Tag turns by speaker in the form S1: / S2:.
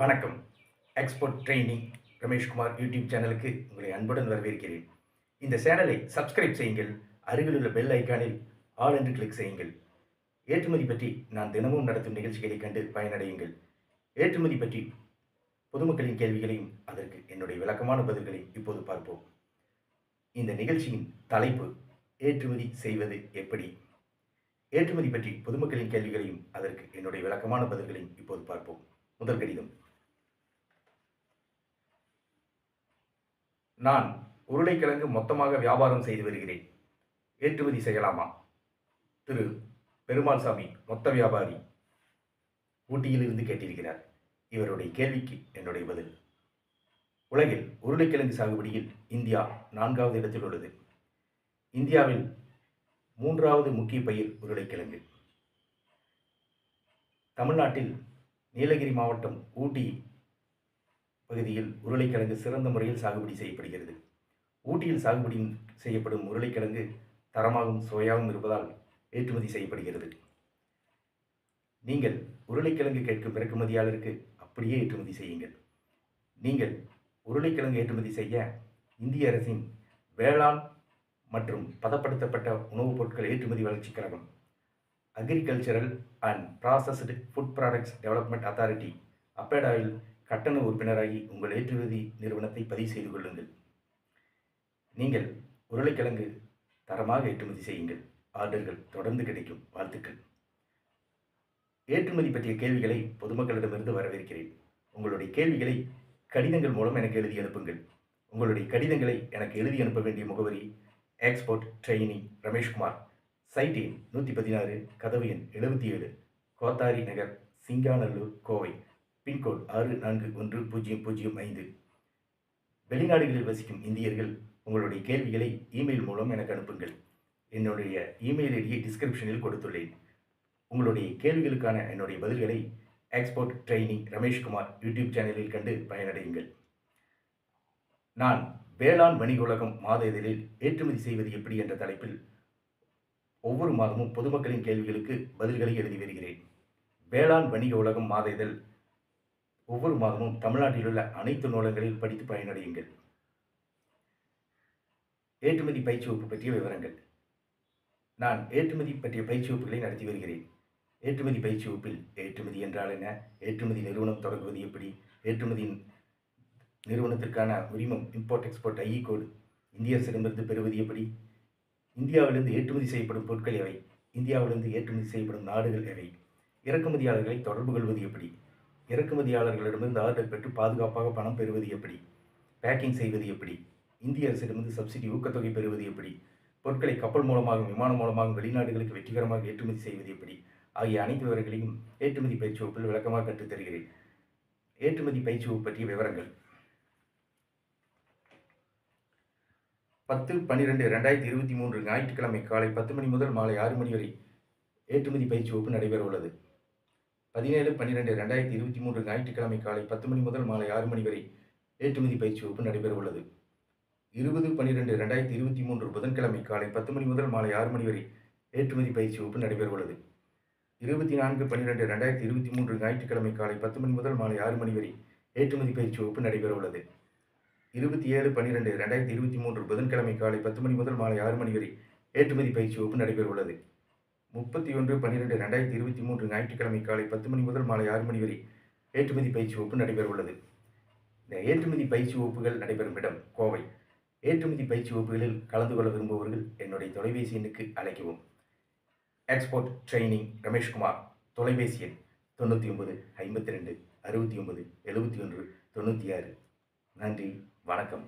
S1: வணக்கம். Export training Rameshkumar YouTube சேனலுக்கு உங்களை அன்புடன் வரவேற்கிறேன். இந்த சேனலை சப்ஸ்கிரைப் செய்யுங்கள் அருகில் உள்ள பெல் ஐக்கானில் ஆல் என்று கிளிக் செய்யுங்கள். ஏற்றுமதி பற்றி நான் தினமும் நடத்தும் நிகழ்ச்சிகளை கண்டு பயனடையுங்கள். ஏற்றுமதி பற்றி பொதுமக்களின் கேள்விகளையும் அதற்கு என்னுடைய விளக்கமான பதில்களையும் இப்போது பார்ப்போம். இந்த நிகழ்ச்சியின் தலைப்பு ஏற்றுமதி செய்வது எப்படி? ஏற்றுமதி பற்றி பொதுமக்களின் கேள்விகளையும் அதற்கு என்னுடைய விளக்கமான பதில்களையும் இப்போது பார்ப்போம். முதல் கடிதம். நான் உருளைக்கிழங்கு மொத்தமாக வியாபாரம் செய்து வருகிறேன். ஏற்றுமதி செய்யலாமா? திரு. பெருமாள்சாமி மொத்த வியாபாரி. ஊட்டியிலிருந்து கேட்டிருக்கிறார். இவருடைய கேள்விக்கு என்னுடைய பதில். உலகில் உருளைக்கிழங்கு சாகுபடியில் இந்தியா நான்காவது இடத்தில் உள்ளது. இந்தியாவில் மூன்றாவது முக்கிய பயிர் உருளைக்கிழங்கு. தமிழ்நாட்டில் நீலகிரி மாவட்டம் ஊட்டி பகுதியில் உருளைக்கிழங்கு சிறந்த முறையில் சாகுபடி செய்யப்படுகிறது. ஊட்டியில் சாகுபடி செய்யப்படும் உருளைக்கிழங்கு தரமாகவும் சுவையாகவும் இருப்பதால் ஏற்றுமதி செய்யப்படுகிறது. நீங்கள் உருளைக்கிழங்கு கேட்கும் இறக்குமதியாளருக்கு அப்படியே ஏற்றுமதி செய்யுங்கள். நீங்கள் உருளைக்கிழங்கு ஏற்றுமதி செய்ய இந்திய அரசின் வேளாண் மற்றும் பதப்படுத்தப்பட்ட உணவுப் பொருட்கள் ஏற்றுமதி வளர்ச்சிக் கழகம் agricultural and processed food products development authority அப்பேடாவில் கட்டண உறுப்பினராகி உங்கள் ஏற்றுமதி நிறுவனத்தை பதிவு செய்து கொள்ளுங்கள். நீங்கள் உருளைக்கிழங்கு தரமாக ஏற்றுமதி செய்யுங்கள். ஆர்டர்கள் தொடர்ந்து கிடைக்கும். வாழ்த்துக்கள். ஏற்றுமதி பற்றிய கேள்விகளை பொதுமக்களிடமிருந்து வரவேற்கிறேன். உங்களுடைய கேள்விகளை கடிதங்கள் மூலம் எனக்கு எழுதி அனுப்புங்கள். உங்களுடைய கடிதங்களை எனக்கு எழுதி அனுப்ப வேண்டிய முகவரி எக்ஸ்போர்ட் ட்ரெயினி ரமேஷ்குமார் சைட் எண் நூற்றி பதினாறு கதவு எண் எழுபத்தி ஏழு கோத்தாரி நகர் சிங்காநல்லூர் கோவை. பின்கோட் ஆறு நான்கு ஒன்று பூஜ்ஜியம் பூஜ்ஜியம் ஐந்து. வெளிநாடுகளில் வசிக்கும் இந்தியர்கள் உங்களுடைய கேள்விகளை இமெயில் மூலம் எனக்கு அனுப்புங்கள். என்னுடைய இமெயில் ஐடியை டிஸ்கிரிப்ஷனில் கொடுத்துள்ளேன். உங்களுடைய கேள்விகளுக்கான என்னுடைய பதில்களை எக்ஸ்போர்ட் ட்ரைனிங் ரமேஷ்குமார் யூடியூப் சேனலில் கண்டு பயனடையுங்கள். நான் வேளாண் வணிக உலகம் மாத இதழில் ஏற்றுமதி செய்வது எப்படி என்ற தலைப்பில் ஒவ்வொரு மாதமும் பொதுமக்களின் கேள்விகளுக்கு பதில்களை எழுதி வருகிறேன். வேளாண் வணிக உலகம் மாத இதழ் ஒவ்வொரு மாதமும் தமிழ்நாட்டில் உள்ள அனைத்து நூலகங்களில் படித்து பயனடையுங்கள். ஏற்றுமதி பயிற்சி வகுப்பு பற்றிய விவரங்கள். நான் ஏற்றுமதி பற்றிய பயிற்சி வகுப்புகளை நடத்தி வருகிறேன். ஏற்றுமதி பயிற்சி வகுப்பில் ஏற்றுமதி என்றால் என்ன? ஏற்றுமதி நிறுவனம் தொடங்குவது எப்படி? ஏற்றுமதியின் நிறுவனத்திற்கான உரிமம் இம்போர்ட் எக்ஸ்போர்ட் ஐஇ கோடு இந்திய அரசிடமிருந்து பெறுவது எப்படி? இந்தியாவிலிருந்து ஏற்றுமதி செய்யப்படும் பொருட்கள் எவை? இந்தியாவிலிருந்து ஏற்றுமதி செய்யப்படும் நாடுகள் எவை? இறக்குமதியாளர்களை தொடர்பு கொள்வது எப்படி? இறக்குமதியாளர்களிடமிருந்து ஆர்டர் பெற்று பாதுகாப்பாக பணம் பெறுவது எப்படி? பேக்கிங் செய்வது எப்படி? இந்திய அரசிடமிருந்து சப்சிடி ஊக்கத்தொகை பெறுவது எப்படி? பொருட்களை கப்பல் மூலமாகவும் விமானம் மூலமாகவும் வெளிநாடுகளுக்கு வெற்றிகரமாக ஏற்றுமதி செய்வது எப்படி? ஆகிய அனைத்து விவரங்களையும் ஏற்றுமதி பயிற்சி வகுப்பில் விளக்கமாக கற்றுத் தருகிறேன். ஏற்றுமதி பயிற்சி வகுப்பு பற்றிய விவரங்கள். பத்து பன்னிரெண்டு ரெண்டாயிரத்தி இருபத்தி மூன்று ஞாயிற்றுக்கிழமை காலை பத்து மணி முதல் மாலை ஆறு மணி வரை ஏற்றுமதி பயிற்சி வகுப்பு நடைபெற உள்ளது. பதினேழு பன்னிரெண்டு ரெண்டாயிரத்தி இருபத்தி மூன்று ஞாயிற்றுக்கிழமை காலை பத்து மணி முதல் மாலை ஆறு மணி வரை ஏற்றுமதி பயிற்சி வகுப்பு நடைபெற உள்ளது இருபது பன்னிரெண்டு ரெண்டாயிரத்தி இருபத்தி மூன்று புதன்கிழமை காலை பத்து மணி முதல் மாலை ஆறு மணி வரை ஏற்றுமதி பயிற்சி வகுப்பு நடைபெற உள்ளது இருபத்தி நான்கு பன்னிரெண்டு ரெண்டாயிரத்தி இருபத்தி மூன்று ஞாயிற்றுக்கிழமை காலை பத்து மணி முதல் மாலை ஆறு மணி வரை ஏற்றுமதி பயிற்சி வகுப்பு நடைபெற உள்ளது இருபத்தி ஏழு பன்னிரெண்டு ரெண்டாயிரத்தி இருபத்தி மூன்று புதன்கிழமை காலை பத்து மணி முதல் மாலை ஆறு மணி வரை ஏற்றுமதி பயிற்சி வகுப்பு நடைபெற உள்ளது முப்பத்தி ஒன்று பன்னிரெண்டு ரெண்டாயிரத்தி இருபத்தி மூன்று ஞாயிற்றுக்கிழமை காலை பத்து மணி முதல் மாலை ஆறு மணி வரை ஏற்றுமதி பயிற்சி வகுப்பு நடைபெற உள்ளது. இந்த ஏற்றுமதி பயிற்சி வகுப்புகள் நடைபெறும் இடம் கோவை. ஏற்றுமதி பயிற்சி வகுப்புகளில் கலந்து கொள்ள விரும்புபவர்கள் என்னுடைய தொலைபேசி எண்ணுக்கு அழைக்கவும். எக்ஸ்போர்ட் ட்ரைனிங் ரமேஷ்குமார் தொலைபேசி எண் தொண்ணூற்றி ஒன்பது ஐம்பத்தி ரெண்டு அறுபத்தி ஒன்பது எழுபத்தி ஒன்று தொண்ணூற்றி ஆறு. நன்றி வணக்கம்.